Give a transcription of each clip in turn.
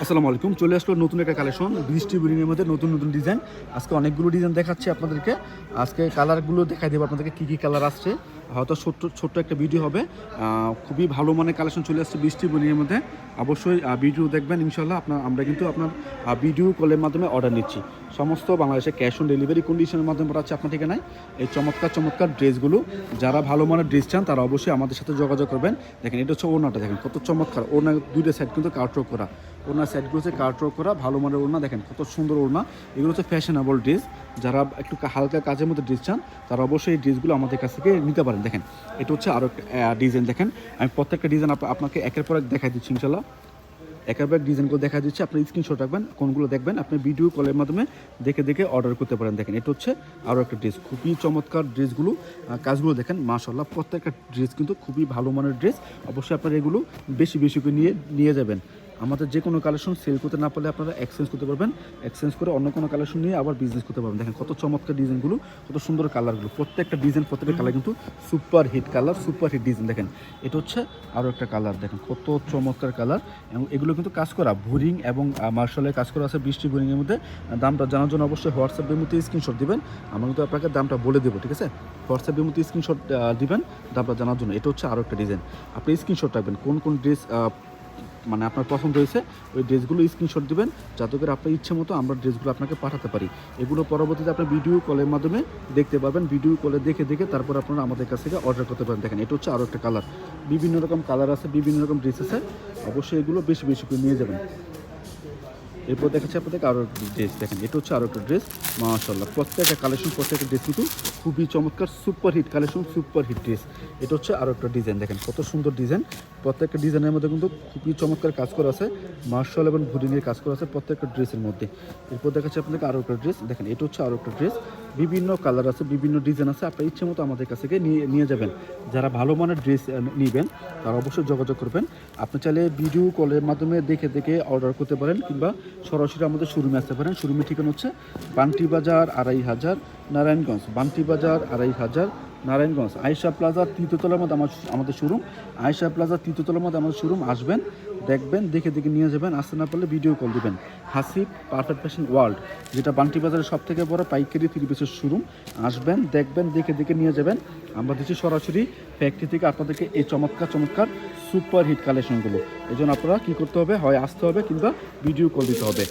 আসসালামু আলাইকুম, চলে আসলো নতুন একটা কালেকশন বৃষ্টি বুড়িংয়ের মধ্যে নতুন নতুন ডিজাইন আজকে অনেকগুলো ডিজাইন দেখাচ্ছি আপনাদেরকে। আজকে কালারগুলো দেখাই দেবো আপনাদেরকে, কী কী কালার আসছে। হয়তো ছোট্ট ছোট্ট একটা ভিডিও হবে। খুবই ভালো মানের কালেকশন চলে আসছে বৃষ্টি বুড়িংয়ের মধ্যে। অবশ্যই ভিডিও দেখবেন ইনশাল্লাহ আপনার, আমরা কিন্তু আপনার ভিডিও কলের মাধ্যমে অর্ডার নিচ্ছি। সমস্ত বাংলাদেশে ক্যাশ অন ডেলিভারি কন্ডিশনের মাধ্যমে পাঠাচ্ছে আপনার ঠিকানায়। এই চমৎকার চমৎকার ড্রেসগুলো যারা ভালো মানের ড্রেস চান, তারা অবশ্যই আমাদের সাথে যোগাযোগ করবেন। দেখেন, এটা হচ্ছে ওনাটা দেখেন, কত চমৎকার। ওনা দুইটা সাইড কিন্তু কার্ট্রক করা। ওনার সাইডগুলো হচ্ছে কার্ট্রক করা, ভালো মানের ওড়না, দেখেন কত সুন্দর ওড়না। এগুলো হচ্ছে ফ্যাশনেবল ড্রেস যারা একটু হালকা কাজের মধ্যে ড্রেস চান, তারা অবশ্যই এই ড্রেসগুলো আমাদের কাছ থেকে নিতে পারেন। দেখেন, এটা হচ্ছে আরও একটা ডিজাইন দেখেন। আমি প্রত্যেকটা ডিজাইন আপনাকে একের পর এক দেখাই দিচ্ছি ইনশাল্লাহ একেবারে ডিজাইনগুলো দেখা দিচ্ছে, আপনি স্ক্রিনশট রাখবেন, কোনগুলো দেখবেন, আপনি ভিডিও কলের মাধ্যমে দেখে দেখে অর্ডার করতে পারেন। দেখেন, এটা হচ্ছে আরও একটা ড্রেস খুবই চমৎকার ড্রেসগুলো কাজগুলো দেখেন মাশাল্লাহ প্রত্যেকটা ড্রেস কিন্তু খুবই ভালো মানের ড্রেস অবশ্যই আপনারা এগুলো বেশি বেশি করে নিয়ে নিয়ে যাবেন। আমাদের যে কোনো কালেকশন সেল করতে না পারলে আপনারা এক্সচেঞ্জ করতে পারবেন। এক্সচেঞ্জ করে অন্য কোনো কালেকশন নিয়ে আবার বিজনেস করতে পারবেন। দেখেন কত চমৎকার ডিজাইনগুলো কত সুন্দর কালারগুলো প্রত্যেকটা ডিজাইন প্রত্যেকটা কালার কিন্তু super hit colour super hit design দেখেন, এটা হচ্ছে আরও একটা কালার দেখেন কত চমৎকার কালার এবং এগুলো কিন্তু কাজ করা বোরিং এবং মার্শালের কাজ করা আছে বৃষ্টি বোরিংয়ের মধ্যে। দামটা জানার জন্য অবশ্যই হোয়াটসঅ্যাপের মধ্যে স্ক্রিনশট দিবেন। আমরা কিন্তু আপনাকে দামটা বলে দেবো, ঠিক আছে? হোয়াটসঅ্যাপের মধ্যে স্ক্রিনশট দিবেন, দামটা জানার জন্য। এটা হচ্ছে আরও একটা ডিজাইন আপনি স্ক্রিনশট রাখবেন, কোন কোন ড্রেস মানে আপনার পছন্দ হয়েছে, ওই ড্রেসগুলো স্ক্রিনশট দেবেন, যাতে করে আপনার ইচ্ছে মতো আমরা ড্রেসগুলো আপনাকে পাঠাতে পারি। এগুলো পরবর্তীতে আপনি ভিডিও কলের মাধ্যমে দেখতে পাবেন ভিডিও কলে দেখে দেখে তারপর আপনারা আমাদের কাছ থেকে অর্ডার করতে পারেন। দেখেন, এটা হচ্ছে আরও একটা কালার বিভিন্ন রকম কালার আছে, বিভিন্ন রকম ড্রেস আছে। অবশ্যই এগুলো বেশি বেশি করে নিয়ে যাবেন। এরপর দেখাচ্ছি আপনাদেরকে আরও একটা ড্রেস দেখেন। এটা হচ্ছে আরও একটা ড্রেস মাশাল্লাহ প্রত্যেকটা কালেকশন প্রত্যেকটা ড্রেস কিন্তু খুবই চমৎকার super hit collection super hit dress এটা হচ্ছে আরও একটা ডিজাইন দেখেন, কত সুন্দর ডিজাইন প্রত্যেকটা ডিজাইনের মধ্যে কিন্তু খুবই চমৎকার কাজ করা আছে, মার্শাল এবং ভুডিংয়ের কাজ করা আছে প্রত্যেকটা ড্রেসের মধ্যে। এরপর দেখাচ্ছি আপনাদেরকে আরও একটা ড্রেস দেখেন, এটা হচ্ছে আরও একটা ড্রেস বিভিন্ন কালার আছে, বিভিন্ন ডিজাইন আছে, আপনার ইচ্ছে মতো আমাদের কাছ থেকে নিয়ে নিয়ে যাবেন। যারা ভালো মানের ড্রেস নেবেন, তারা অবশ্যই যোগাযোগ করবেন। আপনি চাইলে ভিডিও কলের মাধ্যমে দেখে দেখে অর্ডার করতে পারেন কিংবা সরাসরি আমাদের শোরুমে আসতে পারেন। শোরুমের ঠিকানা হচ্ছে বান্টি বাজার আড়াই হাজার নারায়ণগঞ্জ, বান্টি বাজার আড়াই হাজার নারায়ণগঞ্জ। আয়সা প্লাজা তৃতীয়তলার মধ্যে আমার, আমাদের শোরুম আয়সা প্লাজা তৃতীয়তলার মধ্যে আমাদের শোরুম আসবেন দেখবেন, দেখে দেখে নিয়ে যাবেন, আসতে না পারলে ভিডিও কল দেবেন। হাসিব পারফেক্ট ফ্যাশন ওয়ার্ল্ড যেটা বান্টি বাজারের সব থেকে বড় পাইকারি থ্রি পিসের শোরুম আসবেন, দেখবেন, দেখে দেখে নিয়ে যাবেন। আমরা দিচ্ছি সরাসরি ফ্যাক্টরি থেকে আপনাদেরকে এই চমৎকার চমৎকার সুপার হিট কালেকশনগুলো। এই জন্য আপনারা কী করতে হবে, হয় আসতে হবে কিংবা ভিডিও কল দিতে হবে।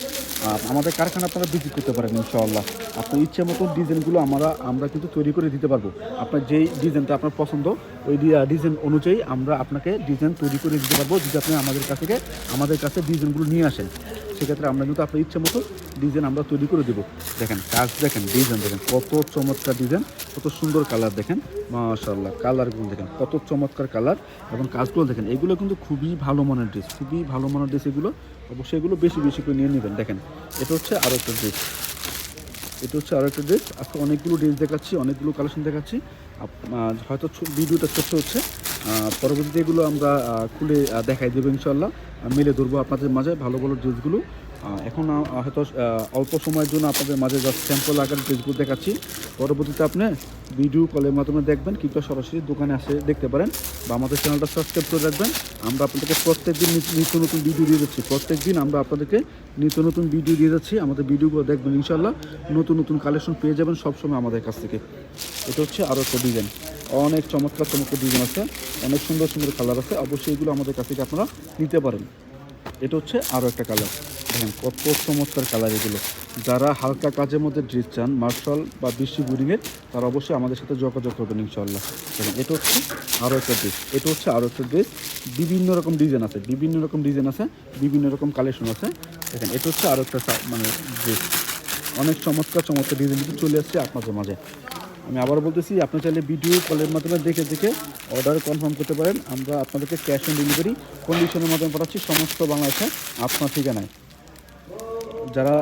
আর আমাদের কারখানা আপনারা ভিজিট করতে পারেন, ইনশাআল্লাহ। আপনার ইচ্ছে মতন ডিজাইনগুলো আমরা আমরা কিন্তু তৈরি করে দিতে পারব। আপনার যেই ডিজাইনটা আপনার পছন্দ, ওই ডিজাইন অনুযায়ী আমরা আপনাকে ডিজাইন তৈরি করে দিতে পারব। যদি আপনি আমাদের কাছ থেকে, আমাদের কাছে ডিজাইনগুলো নিয়ে আসেন। সেক্ষেত্রে আমরা কিন্তু আপনার ইচ্ছে মতো ডিজাইন আমরা তৈরি করে দেবো। দেখেন, কাজ দেখেন ডিজাইন দেখেন, কত চমৎকার ডিজাইন কত সুন্দর কালার দেখেন মাশাল্লাহ কালারগুলো দেখেন, কত চমৎকার কালার এবং কাজগুলো দেখেন, এগুলো কিন্তু খুবই ভালো মানের ড্রেস খুবই ভালো মানের ড্রেস এগুলো, অবশ্যই এগুলো বেশি বেশি করে নিয়ে নেবেন। দেখেন, এটা হচ্ছে আরও একটা ড্রেস এটা হচ্ছে আরও একটা ড্রেস আজকে অনেকগুলো ড্রেস দেখাচ্ছি, অনেকগুলো কালেকশন দেখাচ্ছি। হয়তো ভিডিওটা ছোট্ট হচ্ছে। পরবর্তীতে এগুলো আমরা খুলে দেখাই দেবো ইনশাল্লাহ মিলে ধরবো আপনাদের মাঝে ভালো ভালো ড্রেসগুলো এখন হয়তো অল্প সময়ের জন্য আপনাদের মাঝে জাস্ট স্যাম্পল আকার ফেসবুক দেখাচ্ছি। পরবর্তীতে আপনি ভিডিও কলের মাধ্যমে দেখবেন, কিংবা সরাসরি দোকানে আসে দেখতে পারেন বা আমাদের চ্যানেলটা সাবস্ক্রাইব করে রাখবেন। আমরা আপনাদেরকে প্রত্যেক দিন নিত্য নতুন ভিডিও দিয়ে যাচ্ছি। প্রত্যেক দিন আমরা আপনাদেরকে নিত্য নতুন ভিডিও দিয়ে যাচ্ছি। আমাদের ভিডিওগুলো দেখবেন ইনশাল্লাহ নতুন নতুন কালেকশন পেয়ে যাবেন সবসময় আমাদের কাছ থেকে। এটা হচ্ছে আরও একটা ডিজাইন অনেক চমৎকার চমৎকার ডিজাইন আছে। অনেক সুন্দর সুন্দর কালার আছে। অবশ্যই এগুলো আমাদের কাছ থেকে আপনারা নিতে পারেন। এটা হচ্ছে আরও একটা কালার দেখেন কত চমৎকার কালার এগুলো। যারা হালকা কাজের মধ্যে ড্রেস চান মার্শাল বা বৃষ্টি বুড়িংয়ের তারা অবশ্যই আমাদের সাথে যোগাযোগ করবেন ইনশাল্লাহ দেখেন, এটা হচ্ছে আরও একটা ড্রেস এটা হচ্ছে আরও একটা ড্রেস বিভিন্ন রকম ডিজাইন আছে, বিভিন্ন রকম ডিজাইন আছে, বিভিন্ন রকম কালেকশন আছে। দেখেন, এটা হচ্ছে আরও একটা মানে ড্রেস অনেক চমৎকার চমৎকার ডিজাইন কিন্তু চলে আসছে আপনাদের মাঝে। আমি আবার বলতেছি, আপনি চাইলে ভিডিও কলের মাধ্যমে দেখে দেখে অর্ডার কনফার্ম করতে পারেন। আমরা আপনাদেরকে ক্যাশ অন ডেলিভারি কন্ডিশনের মাধ্যমে পাঠাচ্ছি, সমস্ত বাংলাদেশে আপনার ঠিকানায়। যারা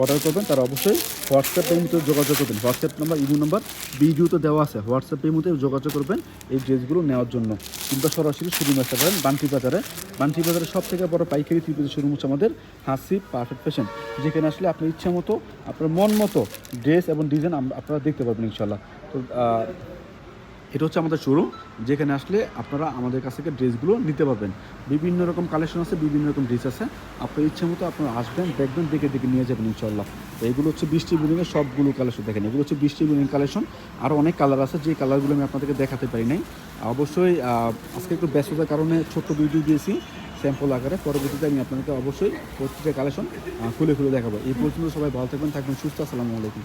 অর্ডার করবেন, তারা অবশ্যই হোয়াটসঅ্যাপের মধ্যে যোগাযোগ করবেন। হোয়াটসঅ্যাপ নাম্বার ইমো নাম্বার ভিডিওতে দেওয়া আছে। হোয়াটসঅ্যাপের মধ্যে যোগাযোগ করবেন এই ড্রেসগুলো নেওয়ার জন্য। কিংবা সরাসরি শুরু আসতে পারেন, বান্টি বাজারে। বান্টি বাজারে সব থেকে বড় পাইকারি থ্রি পিসের শোরুম হচ্ছে আমাদের হাসি পারফেক্ট ফ্যাশন যেখানে আসলে আপনার ইচ্ছা মতো, আপনার মন মতো ড্রেস এবং ডিজাইন আপনারা দেখতে পারবেন ইনশাল্লাহ তো এটা হচ্ছে আমাদের শোরুম যেখানে আসলে আপনারা আমাদের কাছ থেকে ড্রেসগুলো নিতে পারবেন। বিভিন্ন রকম কালেকশন আছে, বিভিন্ন রকম ড্রেস আছে। আপনার ইচ্ছে মতো আপনারা আসবেন, দেখবেন, দেখে দেখে নিয়ে যাবেন ইনশাল্লাহ তো এগুলো হচ্ছে বৃষ্টি বিল্ডিংয়ের সবগুলো কালেকশন দেখেন, এগুলো হচ্ছে বৃষ্টি বিল্ডিং কালেকশন আরও অনেক কালার আছে, যে কালারগুলো আমি আপনাদেরকে দেখাতে পারি নাই। অবশ্যই আজকে একটু ব্যস্ততার কারণে ছোট্ট ভিডিও দিয়েছি স্যাম্পল আকারে। পরবর্তীতে আমি আপনাদেরকে অবশ্যই প্রত্যেকটা কালেকশন খুলে খুলে দেখাবো। এই পর্যন্ত সবাই ভালো থাকবেন থাকবেন, সুস্থ, আসসালামু আলাইকুম।